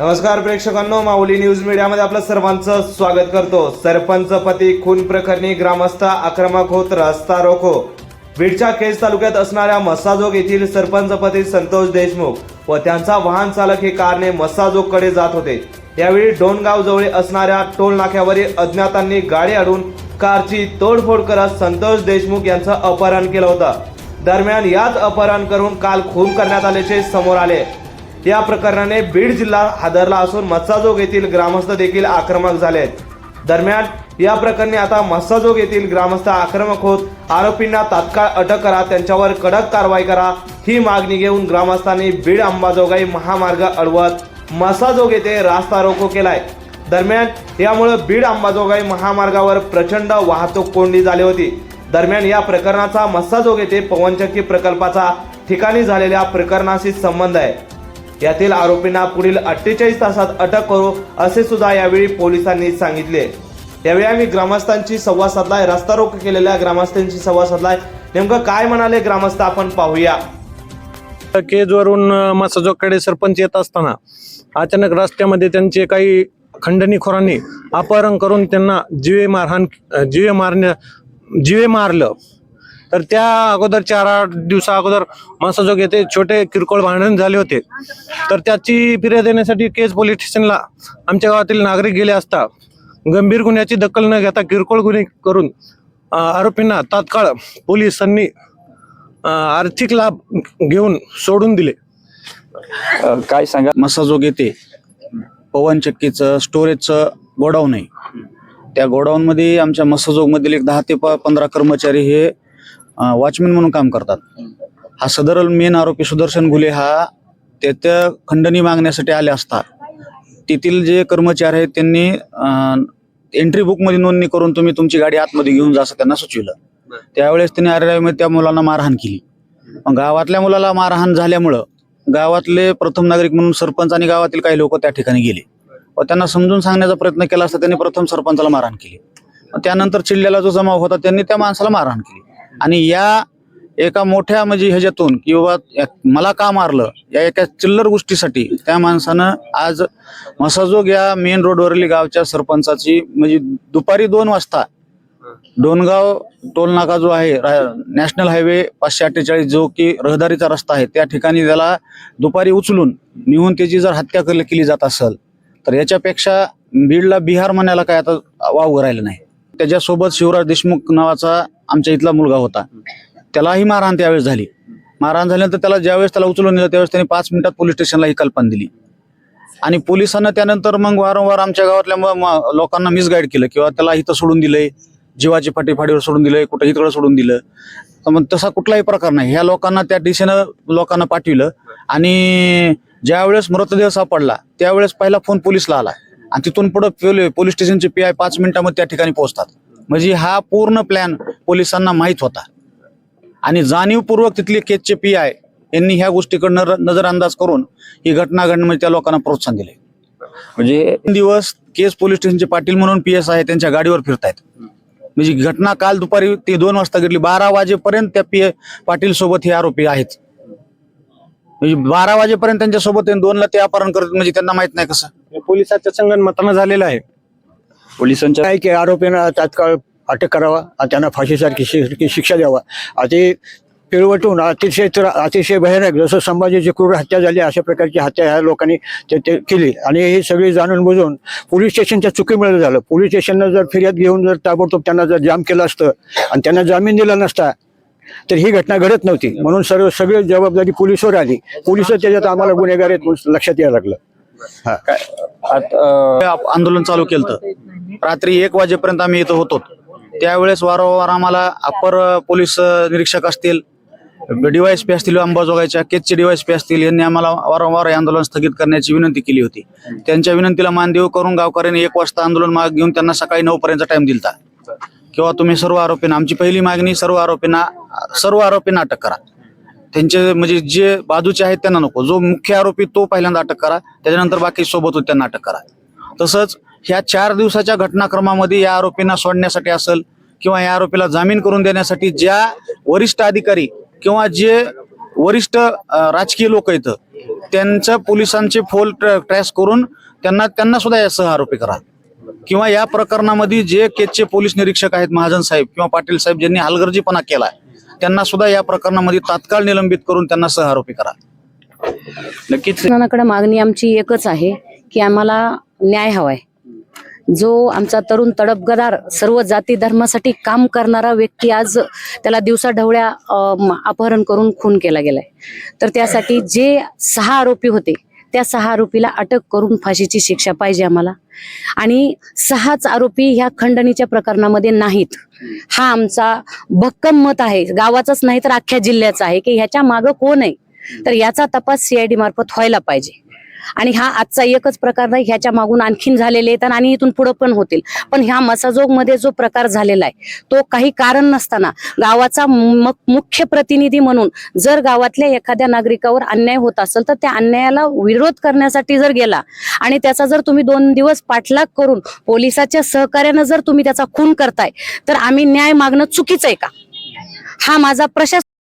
नमस्कार प्रेक्षकांनो माऊली न्यूज मीडियामध्ये आपलं सर्वांचं स्वागत करतो. सरपंच पती खून प्रकरणी ग्रामस्थ आक्रमक होत रस्ता रोखो बीडच्या केज तालुक्यात असणाऱ्या मसाजोग येथील सरपंच पती संतोष देशमुख व त्यांचा वाहन चालक हे कारने मसाजोगकडे जात होते. यावेळी डोणगाव जवळ असणाऱ्या टोल नाक्यावरील अज्ञातांनी गाडी अडून कारची तोडफोड करत संतोष देशमुख यांचं अपहरण केलं होतं. दरम्यान याच अपहरण करून काल खून करण्यात आल्याचे समोर आले. या प्रकरणाने बीड जिल्हा हादरला असून मत्साजोग येथील ग्रामस्थ देखील आक्रमक झाले आहेत दरम्यान या प्रकरणी आता मस्साजोग येथील ग्रामस्थ आक्रमक होत आरोपींना तात्काळ अटक करा त्यांच्यावर कडक कारवाई करा ही मागणी घेऊन ग्रामस्थांनी बीड अंबाजोगाई महामार्ग अडवत मसाजोग येथे रास्ता रोको केलाय. दरम्यान यामुळे बीड अंबाजोगाई महामार्गावर प्रचंड वाहतूक कोंडी झाली होती. दरम्यान या प्रकरणाचा मस्साजोग येथे पवनचक्की प्रकल्पाचा ठिकाणी झालेल्या प्रकरणाशी संबंध आहे. यातील आरोपींना पुढील अठ्ठेचाळीस तासात अटक करू असे सुद्धा यावेळी पोलिसांनी सांगितले. यावेळी आम्ही ग्रामस्थांची संवाद साधलाय रस्ता रोक केलेल्या ग्रामस्थांशी संवाद साधलाय. नेमकं काय म्हणाले ग्रामस्थ आपण पाहूया. केजवरून मासाजोकडे सरपंच येत असताना अचानक रस्त्यामध्ये त्यांचे काही खंडणीखोरांनी अपहरण करून त्यांना जीवे मारहाण जीवे मारण्या जीवे मारलं. तर त्या अगोदर चार आठ दिवसा अगोदर मसाजोग येथे छोटे किरकोळ भांडण झाले होते. तर त्याची फिर्याद देण्यासाठी केज पोलीस स्टेशनला आमच्या गावातील नागरिक गेले असता गंभीर गुन्ह्याची दखल न घेता किरकोळ गुन्हे करून आरोपींना तात्काळ पोलिसांनी आर्थिक लाभ घेऊन सोडून दिले. काय सांगा? मसाजोग येते पवन चक्कीचं स्टोरेजचं गोडाऊन आहे. त्या गोडाऊनमध्ये आमच्या मसाजोगमधील एक दहा ते पंधरा कर्मचारी हे वॉचमॅन म्हणून काम करतात. हा सदर मेन आरोपी सुदर्शन घुले हा त्या खंडणी मागण्यासाठी आले असता. तेथील जे कर्मचारी आहेत त्यांनी एंट्री बुकमध्ये नोंदणी करून तुम्ही तुमची गाडी आतमध्ये घेऊन जा असं त्यांना सुचविलं. त्यावेळेस त्यांनी अरेरावीमध्ये त्या मुलांना मारहाण केली. गावातल्या मुलाला मारहाण झाल्यामुळं गावातले प्रथम नागरिक म्हणून सरपंच आणि गावातील काही लोक त्या ठिकाणी गेले. व त्यांना समजून सांगण्याचा प्रयत्न केला असता त्यांनी प्रथम सरपंचाला मारहाण केली. त्यानंतर चिल्ल्याला जो जमाव होता त्यांनी त्या माणसाला मारहाण केली. आणि या एका मोठ्या म्हणजे ह्याच्यातून की बाबा या- मला का मारलं? या एका चिल्लर गोष्टीसाठी त्या माणसानं आज मसाजोग या मेन रोडवरील गावच्या सरपंचाची म्हणजे दुपारी दोन वाजता डोनगाव टोल नाका जो आहे रा- नॅशनल हायवे पाचशे अठ्ठेचाळीस जो की रहदारीचा रस्ता आहे त्या ठिकाणी त्याला दुपारी उचलून निहून त्याची जर हत्या केली केली जात असेल तर याच्यापेक्षा बीडला बिहार म्हणायला काय आता वाव राहिलं नाही. त्याच्यासोबत शिवराज देशमुख नावाचा आमच्या इथला मुलगा होता. त्यालाही मारहाण त्यावेळेस झाली. मारहाण झाल्यानंतर त्याला ज्यावेळेस त्याला उचलून नेलं त्यावेळेस त्यांनी पाच मिनिटात पोलीस स्टेशनला ही कल्पना दिली. आणि पोलिसांना त्यानंतर मग वारंवार आमच्या गावातल्या लोकांना मिसगाईड केलं किंवा त्याला इथं सोडून दिलंय जीवाची फाटीफाटीवर सोडून दिलंय कुठं इकडं सोडून दिलं. तर मग तसा कुठलाही प्रकार नाही. ह्या लोकांना त्या दिशेनं लोकांना पाठविलं आणि ज्यावेळेस मृतदेह सापडला त्यावेळेस पहिला फोन पोलिसला आला. आणि तिथून पुढे पोलीस स्टेशनचे पी आय पाच मिनिटामध्ये त्या ठिकाणी पोहोचतात. म्हणजे हा पूर्ण प्लॅन पोलिसांना माहीत होता. आणि जाणीवपूर्वक तिथले केसचे पी आय यांनी ह्या गोष्टीकडनं नजरअंदाज करून ही घटना घडणं म्हणजे त्या लोकांना प्रोत्साहन दिले. म्हणजे दिवस केस पोलीस स्टेशनचे पाटील म्हणून पी एस आहे त्यांच्या गाडीवर फिरतायत. म्हणजे घटना काल दुपारी ते दोन वाजता घडली बारा वाजेपर्यंत त्या पी पाटील सोबत हे आरोपी आहेत. म्हणजे बारा वाजेपर्यंत त्यांच्यासोबत दोनला ते अपहरण करत म्हणजे त्यांना माहीत नाही कसं. पोलिसाच्या संगनमतानं झालेलं आहे. पोलिसांच्या काय की आरोपींना तात्काळ अटक करावा आणि त्यांना फाशीसारखी शि- शिक्षा द्यावा. अति पिळवटून अतिशय तर अतिशय भयानक जसं संभाजीची क्रूर हत्या झाली अशा प्रकारची हत्या ह्या लोकांनी ते ते केली. आणि हे सगळी जाणून बुजून पोलीस स्टेशनच्या चुकीमुळे झालं. पोलीस स्टेशननं जर फिर्याद घेऊन जर ताबडतोब त्यांना जर जाम केलं असतं आणि त्यांना जामीन दिला नसता तर ही घटना घडत नव्हती. म्हणून सर्व सगळी जबाबदारी पोलिसवर आली. पोलीस त्याच्यात आम्हाला गुन्हेगार आहेत म्हणून लक्षात यायला लागलं. आंदोलन चालू केलं रात्री एक वाजेपर्यंत आम्ही इथं होतो. त्यावेळेस वारंवार आम्हाला अप्पर पोलीस निरीक्षक असतील डीवायएसपी असतील अंबाजोगाईच्या केसचे डीवायएसपी असतील यांनी आम्हाला वारंवार हे आंदोलन स्थगित करण्याची विनंती केली होती. त्यांच्या विनंतीला मानदेव करून गावकऱ्यांनी एक वाजता आंदोलन माग घेऊन त्यांना सकाळी नऊ पर्यंत टाइम दिलता. किंवा तुम्ही सर्व आरोपींना आमची पहिली मागणी सर्व आरोपींना सर्व आरोपींना अटक करा. त्यांचे म्हणजे जे बाजूचे आहेत त्यांना नको. जो मुख्य आरोपी तो पहिल्यांदा अटक करा त्याच्यानंतर बाकी सोबत होते त्यांना अटक करा. तसंच ह्या चार दिवसाच्या घटनाक्रमामध्ये या आरोपींना सोडण्यासाठी असेल किंवा या आरोपीला जामीन करून देण्यासाठी ज्या वरिष्ठ अधिकारी किंवा जे वरिष्ठ राजकीय लोक आहेत त्यांचं पोलिसांचे फोल ट्रॅस करून त्यांना त्यांना सुद्धा या सह आरोपी करा. किंवा या प्रकरणामध्ये जे केसचे पोलीस निरीक्षक आहेत महाजन साहेब किंवा पाटील साहेब ज्यांनी हलगर्जीपणा केलाय त्यांना सुद्धा या प्रकरणामध्ये तात्काळ निलंबित करून त्यांना सहआरोपी करा. नक्कीच. शासनाकडे मागणी आमची एकच आहे की आम्हाला न्याय हवाय. जो आमचा तरुण तडपगदार सर्व जाती धर्मासाठी काम करणारा व्यक्ती आज त्याला दिवसाढवळ्या ढवळ्या अपहरण करून खून केला गेलाय. तर त्यासाठी जे सहा आरोपी होते त्या सहा आरोपीला अटक करून फाशीची शिक्षा पाहिजे आम्हाला. आणि सहाच आरोपी ह्या खंडणीच्या प्रकरणामध्ये नाहीत. हा आमचा भक्कम मत आहे. गावाचाच नाही तर अख्ख्या जिल्ह्याचा आहे की ह्याच्या मागं कोण आहे? तर याचा तपास सीआयडी मार्फत व्हायला पाहिजे. आणि हा आजचा एकच प्रकार नाही ह्याच्या मागून आणखीन झालेले आहेत आणि इथून पुढे पण होतील. पण ह्या मसाजोगमध्ये जो प्रकार झालेला आहे तो काही कारण नसताना गावाचा मुख्य प्रतिनिधी म्हणून जर गावातल्या एखाद्या नागरिकावर अन्याय होत असेल तर त्या अन्यायाला विरोध करण्यासाठी जर गेला आणि त्याचा जर तुम्ही दोन दिवस पाठलाग करून पोलिसाच्या सहकार्यानं जर तुम्ही त्याचा खून करताय तर आम्ही न्याय मागणं चुकीचं आहे का? हा माझा प्रशासन